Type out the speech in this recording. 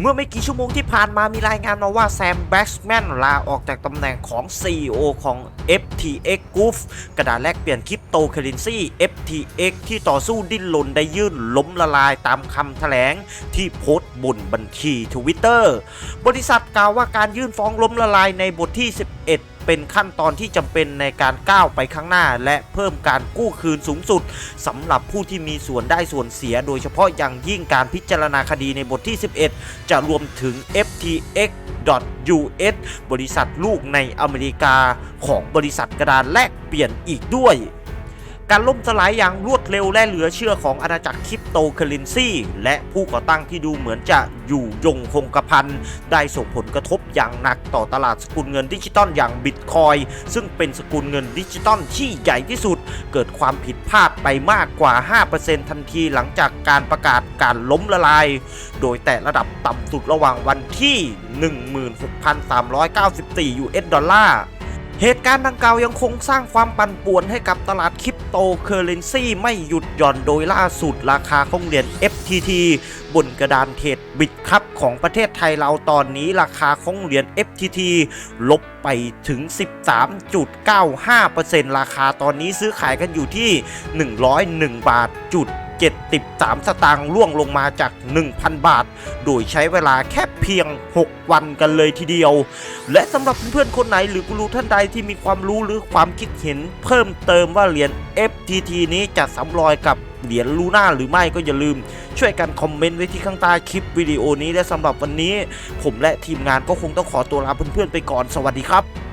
เมื่อไม่กี่ชั่วโมงที่ผ่านมามีรายงานมาว่าแซมแบ็กแมนลาออกจากตำแหน่งของ CEO ของ FTX Group กระดาษแลกเปลี่ยนคริปโตเคอเรนซี FTX ที่ต่อสู้ดิ้นรนได้ยื่นล้มละลายตามคำแถลงที่โพสต์บนบัญชีทวิตเตอร์บริษัทกล่าวว่าการยื่นฟ้องล้มละลายในบทที่ 11 เป็นขั้นตอนที่จำเป็นในการก้าวไปข้างหน้า และเพิ่มการกู้คืนสูงสุดสำหรับผู้ที่มีส่วนได้ส่วนเสีย โดยเฉพาะอย่างยิ่งการพิจารณาคดีในบทที่ 11 จะรวมถึง FTX US บริษัทลูกในอเมริกาของบริษัทกระดานแลกเปลี่ยนอีกด้วยการล่มสลายอย่างรวดเร็วและเหลือเชื่อของอาณาจักรคริปโตเคอเรนซีและผู้ก่อตั้งที่ดูเหมือนจะอยู่ยงคงกระพันได้ส่งผลกระทบ อย่างหนักต่อตลาดสกุลเงินดิจิตอลอย่างบิตคอยซึ่งเป็นสกุลเงินดิจิตอลที่ใหญ่ที่สุด เกิดความผิดพลาดไปมากกว่า 5%ทันทีหลังจากการประกาศการล้มละลาย โดยแต่ระดับต่ำสุดระหว่างวันที่ 16,394 US ดอลลาร์ เหตุการณ์ดังกล่าวยังคงสร้างความปั่นป่วนให้กับตลาดคริปโตเคอเรนซีไม่หยุดหย่อนโดยล่าสุดราคาของเหรียญ FTT บนกระดานเทรดบิตครับของประเทศไทยเราตอนนี้ราคาของเหรียญ FTT ลบไปถึง 13.95%ราคาตอนนี้ซื้อขายกันอยู่ที่ 101 บาทจุด 73 สตางค์ล่วงลงมาจาก 1,000 บาท โดยใช้เวลาแค่เพียง 6 วันกันเลยทีเดียว และสำหรับเพื่อนๆคนไหนหรือกูรูท่านใดที่มีความรู้หรือความคิดเห็น เพิ่มเติมว่าเหรียญ FTT นี้จะสำรอยกับเหรียญลูน่าหรือไม่ก็อย่าลืม ช่วยกันคอมเมนต์ไว้ที่ข้างใต้คลิปวิดีโอนี้และสำหรับวันนี้ ผมและทีมงานก็คงต้องขอตัวลาเพื่อนๆไปก่อนสวัสดีครับ